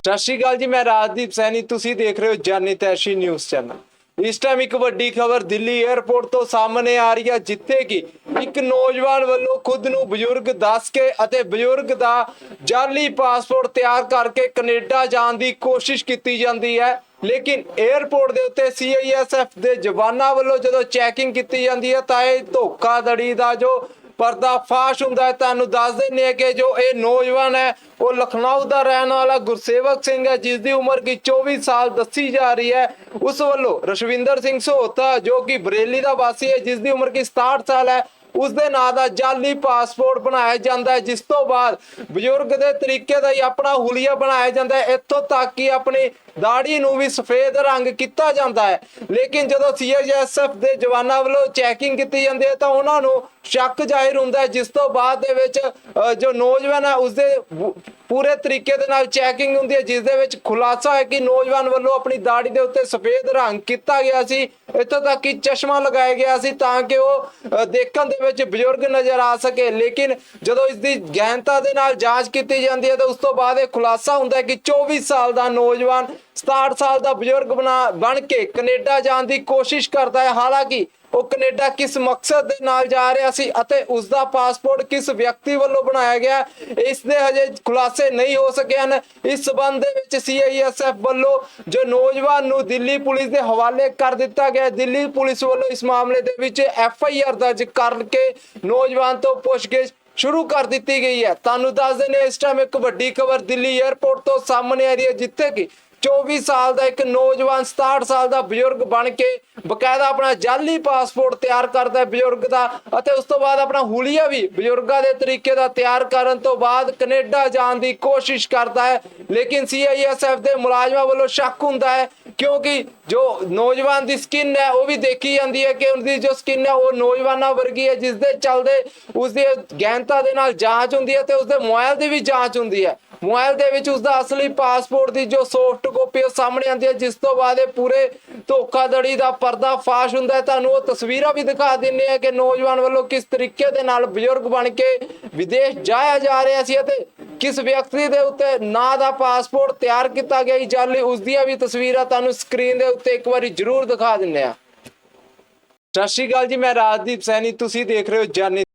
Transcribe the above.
ਸਤਿ ਸ਼੍ਰੀ ਅਕਾਲ ਜੀ, ਮੈਂ ਰਾਜਦੀਪ ਸੈਣੀ, ਤੁਸੀਂ ਦੇਖ ਰਹੇ ਹੋ ਜਾਨੀ ਤੈਸ਼ੀ ਨਿਊਜ਼ ਚੈਨਲ। ਇਸ ਟਾਈਮ ਇੱਕ ਵੱਡੀ ਖਬਰ ਦਿੱਲੀ 에ਅਰਪੋਰਟ ਤੋਂ ਸਾਹਮਣੇ ਆ ਰਹੀ ਹੈ, ਜਿੱਥੇ ਕਿ ਇੱਕ ਨੌਜਵਾਨ ਵੱਲੋਂ ਖੁਦ ਨੂੰ ਬਜ਼ੁਰਗ ਦੱਸ ਕੇ ਅਤੇ ਬਜ਼ੁਰਗ ਦਾ ਜਾਲੀ ਪਾਸਪੋਰਟ ਤਿਆਰ ਕਰਕੇ ਕੈਨੇਡਾ ਜਾਣ ਦੀ ਕੋਸ਼ਿਸ਼ ਕੀਤੀ ਜਾਂਦੀ ਹੈ। ਲੇਕਿਨ 에ਅਰਪੋਰਟ ਦੇ ਉੱਤੇ ਸੀਆਈਐਸਐਫ ਦੇ ਜਵਾਨਾਂ ਵੱਲੋਂ ਜਦੋਂ ਚੈਕਿੰਗ ਕੀਤੀ ਜਾਂਦੀ ਹੈ, ਤਾਂ ਇਹ ਧੋਖਾਧੜੀ ਦਾ ਜੋ ਪਰਦਾਫਾਸ਼ ਹੁੰਦਾ ਹੈ, ਤੁਹਾਨੂੰ ਦੱਸ ਦਿੰਦੇ ਕਿ ਜੋ ਇਹ ਨੌਜਵਾਨ ਹੈ, ਉਹ ਲਖਨਊ ਦਾ ਰਹਿਣ ਵਾਲਾ ਗੁਰਸੇਵਕ ਸਿੰਘ ਹੈ, ਜਿਸ ਦੀ ਉਮਰ ਕੀ 24 ਸਾਲ ਦੱਸੀ ਜਾ ਰਹੀ ਹੈ। ਉਸ ਵੱਲੋਂ ਰਸ਼ਵਿੰਦਰ ਸਿੰਘ ਸੋਹਤਾ, ਜੋ ਕਿ ਬਰੇਲੀ ਦਾ ਵਾਸੀ ਹੈ, ਜਿਸ ਦੀ ਉਮਰ ਕੀ 67 ਸਾਲ ਹੈ, ਉਸ ਦੇ ਨਾਂ ਦਾ ਜਾਲੀ ਪਾਸਪੋਰਟ ਬਣਾਇਆ ਜਾਂਦਾ ਹੈ, ਜਿਸ ਤੋਂ ਬਾਅਦ ਬਜ਼ੁਰਗ ਦੇ ਤਰੀਕੇ ਦਾ ਹੀ ਆਪਣਾ ਹੁਲੀਆ ਬਣਾਇਆ ਜਾਂਦਾ ਹੈ। ਇੱਥੋਂ ਤੱਕ ਕਿ ਆਪਣੀ ਦਾੜੀ ਨੂੰ ਵੀ ਸਫੇਦ ਰੰਗ ਕੀਤਾ ਜਾਂਦਾ ਹੈ। ਲੇਕਿਨ ਜਦੋਂ ਸੀਆਈਐਸਐਫ ਦੇ ਜਵਾਨਾਂ ਵੱਲੋਂ ਚੈਕਿੰਗ ਕੀਤੀ ਜਾਂਦੀ ਹੈ ਤਾਂ ਉਹਨਾਂ ਨੂੰ ਸ਼ੱਕ ਜ਼ਾਹਿਰ ਹੁੰਦਾ ਹੈ, ਜਿਸ ਤੋਂ ਬਾਅਦ ਦੇ ਵਿੱਚ ਜੋ ਨੌਜਵਾਨ ਹੈ ਉਸ ਦੇ ਪੂਰੇ ਤਰੀਕੇ ਦੇ ਨਾਲ ਚੈਕਿੰਗ ਹੁੰਦੀ ਹੈ, ਜਿਸ ਦੇ ਵਿੱਚ ਖੁਲਾਸਾ ਹੈ ਕਿ ਨੌਜਵਾਨ ਵੱਲੋਂ ਆਪਣੀ ਦਾੜੀ ਦੇ ਉੱਤੇ ਸਫੇਦ ਰੰਗ ਕੀਤਾ ਗਿਆ ਸੀ। ਇੱਥੋਂ ਤੱਕ ਕਿ ਚਸ਼ਮਾ ਲਗਾਇਆ ਗਿਆ ਸੀ ਤਾਂ ਕਿ ਉਹ ਦੇਖਣ ਦੇ ਵਿੱਚ ਬਜ਼ੁਰਗ ਨਜ਼ਰ ਆ ਸਕੇ। ਲੇਕਿਨ ਜਦੋਂ ਇਸ ਦੀ ਗਹਿਨਤਾ ਦੇ ਨਾਲ ਜਾਂਚ ਕੀਤੀ ਜਾਂਦੀ ਹੈ ਤਾਂ ਉਸ ਤੋਂ ਬਾਅਦ ਇਹ ਖੁਲਾਸਾ ਹੁੰਦਾ ਹੈ ਕਿ 24 ਸਾਲ ਦਾ ਨੌਜਵਾਨ 67 ਸਾਲ ਦਾ ਬਜ਼ੁਰਗ ਬਣਾ ਬਣ ਕੇ ਕੈਨੇਡਾ ਜਾਣ ਦੀ ਕੋਸ਼ਿਸ਼ ਕਰਦਾ ਹੈ। ਹਾਲਾਂਕਿ ਉਹ ਕੈਨੇਡਾ ਕਿਸ ਮਕਸਦ ਦੇ ਨਾਲ ਜਾ ਰਿਹਾ ਸੀ ਅਤੇ ਉਸ ਦਾ ਪਾਸਪੋਰਟ ਕਿਸ ਵਿਅਕਤੀ ਵੱਲੋਂ ਬਣਾਇਆ ਗਿਆ, ਇਸ ਦੇ ਹਜੇ ਖੁਲਾਸੇ ਨਹੀਂ ਹੋ ਸਕੇ ਹਨ। ਇਸ ਸਬੰਧ ਦੇ ਵਿੱਚ ਸੀਆਈਐਸਐਫ ਵੱਲੋਂ ਜੋ ਨੌਜਵਾਨ ਨੂੰ ਦਿੱਲੀ ਪੁਲਿਸ ਦੇ ਹਵਾਲੇ ਕਰ ਦਿੱਤਾ ਗਿਆ ਦਿੱਲੀ ਪੁਲਿਸ ਵੱਲੋਂ ਇਸ ਮਾਮਲੇ ਦੇ ਵਿੱਚ ਐਫ ਆਈ ਆਰ ਦਰਜ ਕਰਕੇ ਨੌਜਵਾਨ ਤੋਂ ਪੁੱਛਗਿੱਛ ਸ਼ੁਰੂ ਕਰ ਦਿੱਤੀ ਗਈ ਹੈ। ਤੁਹਾਨੂੰ ਦੱਸ ਦਿੰਦੇ ਇਸ ਟਾਈਮ ਇੱਕ ਵੱਡੀ ਖਬਰ ਦਿੱਲੀ 에ਅਰਪੋਰਟ ਤੋਂ ਸਾਹਮਣੇ ਆ ਰਹੀ ਹੈ, ਜਿੱਥੇ ਕਿ 24 ਸਾਲ ਦਾ ਇੱਕ ਨੌਜਵਾਨ 67 ਸਾਲ ਦਾ ਬਜ਼ੁਰਗ ਬਣ ਕੇ ਬਕਾਇਦਾ ਆਪਣਾ ਜਾਲੀ ਪਾਸਪੋਰਟ ਤਿਆਰ ਕਰਦਾ ਹੈ ਬਜ਼ੁਰਗ ਦਾ ਅਤੇ ਉਸ ਤੋਂ ਬਾਅਦ ਆਪਣਾ ਹੁਲੀਆ ਵੀ ਬਜ਼ੁਰਗਾਂ ਦੇ ਤਰੀਕੇ ਦਾ ਤਿਆਰ ਕਰਨ ਤੋਂ ਬਾਅਦ ਕੈਨੇਡਾ ਜਾਣ ਦੀ ਕੋਸ਼ਿਸ਼ ਕਰਦਾ ਹੈ। ਲੇਕਿਨ ਸੀਆਈਐਸਐਫ ਦੇ ਮੁਲਾਜ਼ਮਾਂ ਵੱਲੋਂ ਸ਼ੱਕ ਹੁੰਦਾ ਹੈ ਕਿਉਂਕਿ ਜੋ ਨੌਜਵਾਨ ਦੀ ਸਕਿਨ ਹੈ, ਉਹ ਵੀ ਦੇਖੀ ਜਾਂਦੀ ਹੈ ਕਿ ਉਹਦੀ ਜੋ ਸਕਿਨ ਹੈ, ਉਹ ਨੌਜਵਾਨਾਂ ਵਰਗੀ ਹੈ ਜਿਸ ਦੇ ਚੱਲਦੇ ਉਸ ਦੀ ਗਹਿਨਤਾ ਦੇ ਨਾਲ ਜਾਂਚ ਹੁੰਦੀ ਹੈ ਤੇ ਉਸ ਦੇ ਮੋਬਾਈਲ ਦੀ ਵੀ ਜਾਂਚ ਹੁੰਦੀ ਹੈ। ਮੋਬਾਈਲ ਦੇ ਵਿੱਚ ਉਸ ਦਾ ਅਸਲੀ ਪਾਸਪੋਰਟ ਦੀ ਜੋ ਸੌਫਟ ਕਾਪੀ ਉਹ ਸਾਹਮਣੇ ਆਉਂਦੀ ਹੈ, ਜਿਸ ਤੋਂ ਬਾਅਦ ਇਹ ਪੂਰੇ ਧੋਖਾਧੜੀ ਦਾ ਪਰਦਾ ਫਾਸ਼ ਹੁੰਦਾ ਹੈ। ਤੁਹਾਨੂੰ ਉਹ ਤਸਵੀਰਾਂ ਵੀ ਦਿਖਾ ਦਿੰਨੇ ਆ ਕਿ ਨੌਜਵਾਨ ਵੱਲੋਂ ਕਿਸ ਤਰੀਕੇ ਦੇ ਨਾਲ ਬਜ਼ੁਰਗ ਬਣ ਕੇ ਵਿਦੇਸ਼ ਜਾਇਆ ਜਾ ਰਿਹਾ ਸੀ ਅਤੇ ਕਿਸ ਵਿਅਕਤੀ ਦੇ ਉੱਤੇ ਨਾਂ ਦਾ ਪਾਸਪੋਰਟ ਤਿਆਰ ਕੀਤਾ ਗਿਆ ਜਾਲੀ ਉਸ ਦੀਆਂ ਵੀ ਤਸਵੀਰਾਂ ਤੁਹਾਨੂੰ ਸਕਰੀਨ ਦੇ ਉੱਤੇ ਇੱਕ ਵਾਰੀ ਜ਼ਰੂਰ ਦਿਖਾ ਦਿੰਨੇ ਆ ਸਤਿ ਸ਼੍ਰੀ ਅਕਾਲ ਜੀ, ਮੈਂ ਰਾਜਦੀਪ ਸੈਣੀ। ਤੁਸੀਂ ਦੇਖ ਰਹੇ ਹੋ ਜਾਨੀ